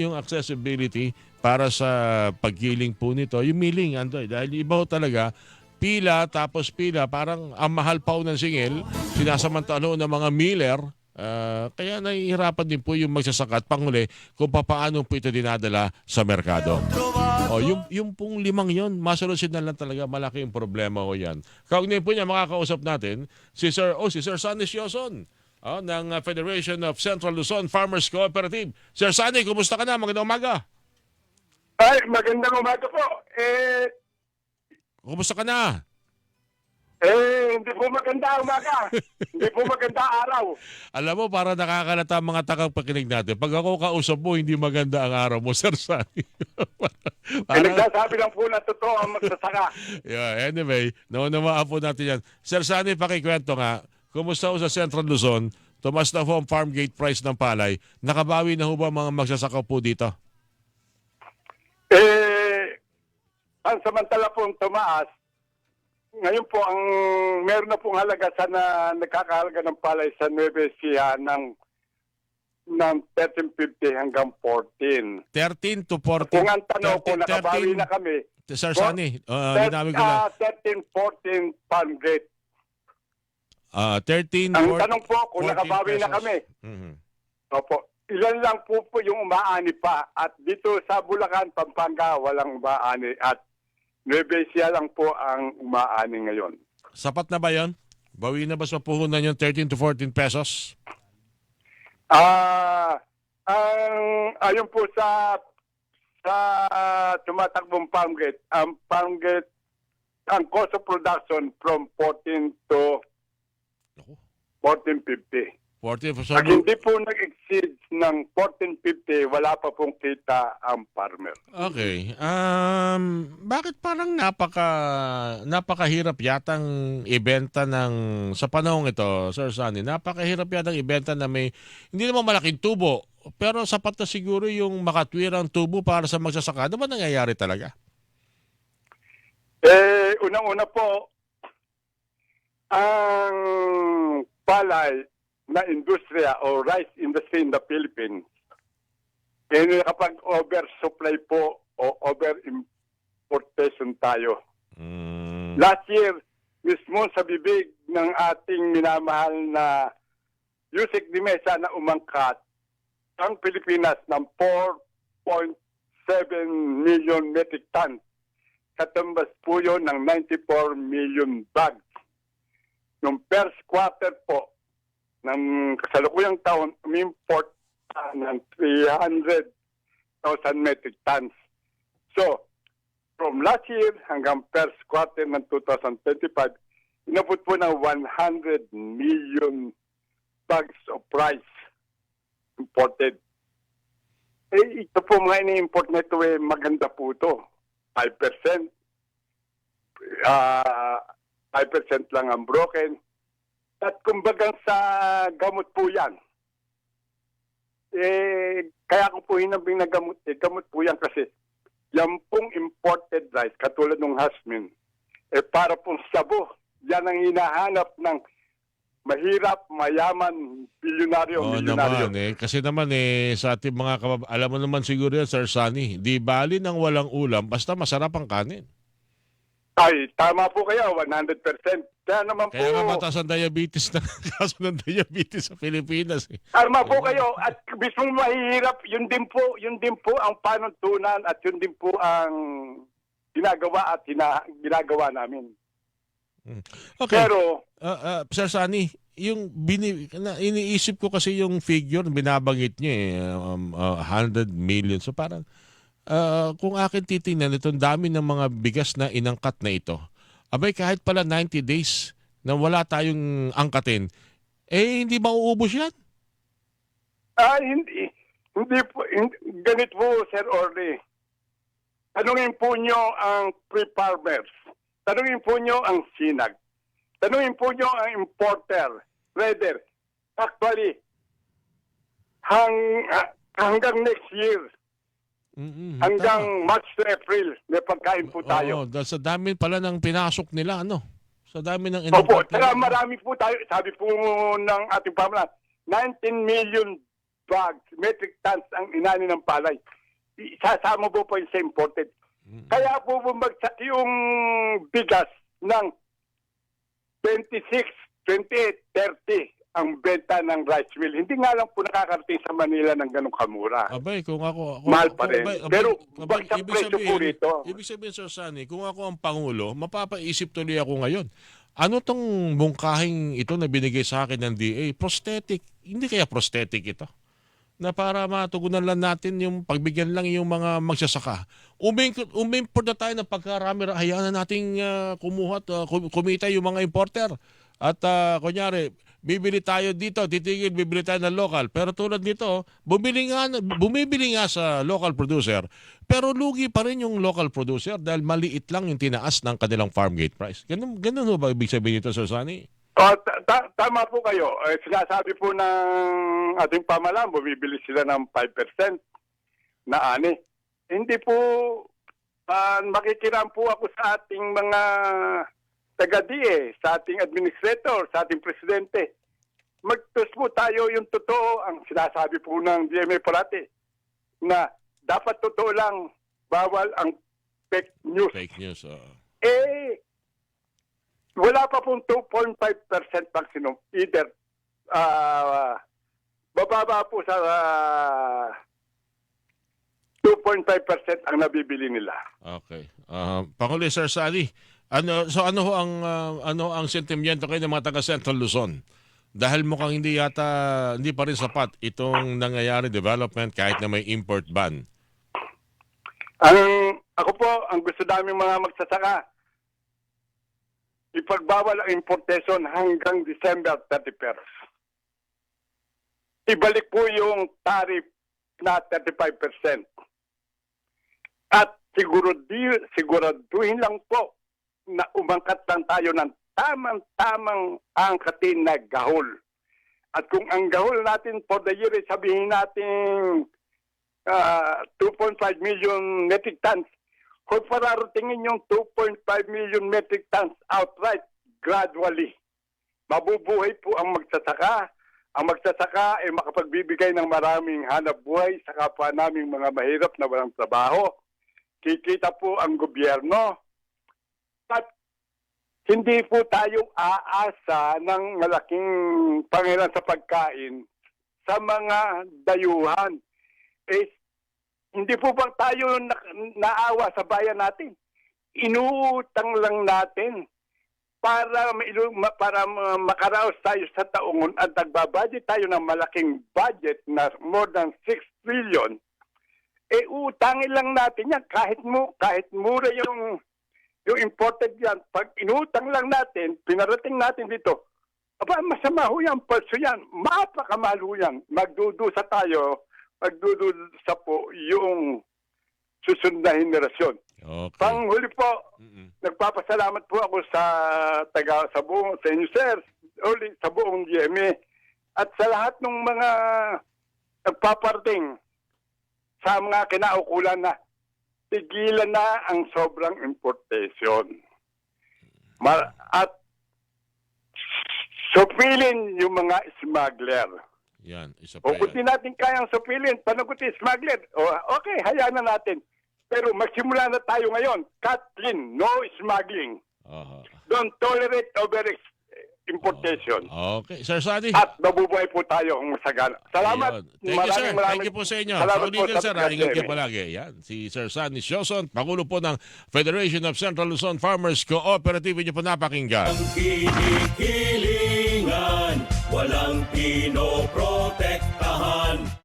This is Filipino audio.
yung accessibility para sa paggiling po nito, yung milling, Andoy. Dahil iba ho talaga, pila tapos pila, parang ang mahal pa ho ng singil, sinasamantalo ng mga miller, ah, kaya nahihirapan din po yung magsasaka at kung paano po ito dinadala sa merkado. O, yung, yung pong limang yon, masolusyon na lang talaga, malaki yung problema ko yan. Kaugnay po niya, makakausap natin, si Sir, oh, si Sir Sanis Yoson, oh, ng uh, Federation of Central Luzon Farmers Cooperative. Sir Sani, kumusta ka na? Magandang umaga. Ay, magandang umaga po. Eh, Kumusta ka na? eh, hindi po maganda ang umaga. hindi po maganda araw. Alam mo, para nakakalata ang mga tagapakinig natin. Pag ako kausap mo, hindi maganda ang araw mo, Sir Sani. Eh, nagsasabi lang po na totoo ang magsasaka. yeah, anyway, naunawaan po natin yan. Sir Sani, pakikwento nga, kumusta ho sa Central Luzon? Tumas na po ang farm gate price ng palay. Nakabawi na ho ba mga magsasaka po dito? Eh, ang samantala pong tumaas, ngayon po ang meron na pong halaga sa na nagkakahalaga ng palay sa Nueva Ecija ng ng 1350 hanggang 14. 13 to 14. Kung ang tanong ko, 13 nakabawi na kami, Sir Sani, uh, linawin ko lang. ah, 13, 14 farm gate. Ah, 13, Ang 14 tanong po, kung 14 nakabawi na pesos. kami, Mhm. Opo. Ilan lang po po yung umaani pa. At dito sa Bulacan, Pampanga, walang umaani. At Nueva Ecija lang po ang umaani ngayon. Sapat na ba yon? Bawi na ba sa puhunan yung 13 to 14 pesos? Ah, ang ayon po sa sa tumatakbong farm gate, ang farm gate, ang cost of production from 14 to Naku, 1450. 14 so, Pag hindi po nag-exceed ng 1450, wala pa pong kita ang farmer. Okay. Um, bakit parang napaka napakahirap yatang ibenta ng sa panahong ito, Sir Sunny, napakahirap yatang ibenta na may hindi naman malaking tubo, pero sapat na siguro yung makatwirang tubo para sa magsasaka. Ano ba nangyayari talaga? Eh, unang-una po, ang palay na industriya o rice industry in the Philippines, eh, kapag oversupply po o over-importation tayo. Mm, Last year, mismo sa bibig ng ating minamahal na Yusek Dimesa na umangkat, ang Pilipinas ng 4.7 million metric tons. Katumbas po yun ng 94 million bags. Noong first quarter po ng kasalukuyang taon, umimport ah, ng 300,000 metric tons. So, from last year hanggang first quarter ng 2025, inabot po ng 100 million bags of rice imported. Eh, ito po mga ini-import na ito, eh, maganda po ito. 5%. Ah, 5% lang ang broken. At kumbagang sa gamot po yan. Eh, kaya ko po hinabing na gamot, eh, gamot po yan kasi yan pong imported rice, katulad ng hasmin, eh para pong sabo. Yan ang hinahanap ng mahirap, mayaman, bilyonaryo, Oo milyonaryo. naman eh. Kasi naman eh, sa ating mga kabab... Alam mo naman siguro yan, Sir Sunny, di bali ng walang ulam, basta masarap ang kanin. Ay, tama po kayo, 100%. Kaya naman Kaya nga po, mataas ang diabetes na kaso ng diabetes sa Pilipinas. Eh. tama po kayo. At mismong mahihirap, yun din po, yun din po ang panuntunan at yun din po ang ginagawa at hina, ginagawa namin. Okay. Pero, Ah, ah, Sir Sunny, yung bini, na, iniisip ko kasi yung figure binabanggit niyo eh, um, ah, 100 million. So parang ah, kung akin titingnan itong dami ng mga bigas na inangkat na ito. Abay kahit pala 90 days na wala tayong angkatin, eh hindi mauubos yan. ah, hindi, hindi po, hindi, ganit po, Sir Orly. Tanungin po nyo ang pre-farmers. Tanungin po nyo ang sinag. Tanungin po nyo ang importer, trader. Actually, hang, ah, hanggang next year, Mm-mm, hanggang March to April, may pagkain po tayo. Oo, dahil sa dami pala ng pinasok nila, ano? Sa dami ng Opo, inangkat saka nila. marami po tayo, sabi po ng ating pamalan, 19 million bags, metric tons ang inani ng palay. Isasama po po yung sa imported. Kaya po bumagsak yung bigas ng 26, 28, 30 ang benta ng rice mill. Hindi nga lang po nakakarating sa Manila ng ganong kamura. Abay, kung ako... ako Mahal pa rin. abay- abay- Pero abay, bagsak ibig presyo po sabihin- rito. Ibig sabihin, Sir Sunny, kung ako ang Pangulo, mapapaisip tuloy ako ngayon. Ano tong mungkahing ito na binigay sa akin ng DA? Prosthetic. Hindi kaya prosthetic ito? Na para matugunan lang natin yung pagbigyan lang yung mga magsasaka. Umimport na tayo ng pagkarami. Hayaan na nating ah, kumuha at kum- kumita yung mga importer. At ah, kunyari, bibili tayo dito, titigil, bibili tayo ng local. Pero tulad nito, bumili nga, bumibili nga sa local producer, pero lugi pa rin yung local producer dahil maliit lang yung tinaas ng kanilang farm gate price. Ganun, ganun ho ba ibig sabihin nito, Sir Sunny? Oh, ta- ta- tama po kayo. Eh, sinasabi po ng ating pamalaan, bumibili sila ng 5% na ani. Hindi po, ah, makikiram po ako sa ating mga taga-DE, sa ating administrator, sa ating presidente. Magtus po tayo yung totoo, ang sinasabi po ng DMA parati, na dapat totoo lang, bawal ang fake news. Fake news. oh. Eh, wala pa pong 2.5% maximum. Either, ah, bababa po sa ah, 2.5% ang nabibili nila. Okay. Uh, Pangulo Sir Sally, ano so ano ho ang ah, ano ang sentimiento kayo ng mga taga Central Luzon? Dahil mukhang hindi yata hindi pa rin sapat itong nangyayari development kahit na may import ban. Ang, ako po, ang gusto namin mga magsasaka, ipagbawal ang importation hanggang December 31st. Ibalik po yung tariff na 35%. At siguro di, siguraduhin lang po na umangkat lang tayo ng tamang-tamang angkatin na gahol. At kung ang gahol natin for the year, ay sabihin natin ah, 2.5 million metric tons. Kung pararatingin yung 2.5 million metric tons outright gradually, mabubuhay po ang magsasaka. Ang magsasaka ay makapagbibigay ng maraming hanap buhay sa kapwa naming mga mahirap na walang trabaho. Kikita po ang gobyerno. Hindi po tayo aasa ng malaking pangilan sa pagkain sa mga dayuhan eh, hindi po ba tayo na, naawa sa bayan natin? Inuutang lang natin para para ma- makaraos tayo sa taungon at nagbabudget tayo ng malaking budget na more than 6 trillion. Eh utangin lang natin yan kahit mo kahit mura yung yung imported yan. Pag inutang lang natin, pinarating natin dito, aba, masama ho yan, palso yan. Mapakamahal ho yan. Magdudusa tayo, magdudusa po yung susunod na henerasyon. Okay. Panghuli po, Mm-mm. nagpapasalamat po ako sa taga sa buong sa inyo sir, uli sa buong GMA at sa lahat ng mga nagpaparting sa mga kinaukulan na tigilan na ang sobrang importation. Ma- at supilin yung mga smuggler. Yan, isa pa O kung di yan. natin kayang supilin, panagutin smuggler, o, okay, hayaan na natin. Pero magsimula na tayo ngayon. Cut clean, no smuggling. Aha. Don't tolerate over importation. Okay. Sir Sally. At mabubuhay po tayo ang masagana. Salamat. Ayun. Thank you, sir. Thank you po sa inyo. Salamat Sa ulitin, po sa sir. Ingat kayo palagi. Yan. Si Sir Sunny Sioson, Pangulo po ng Federation of Central Luzon Farmers Cooperative. Inyo po napakinggan. Kinikilingan, walang pinoprotektahan.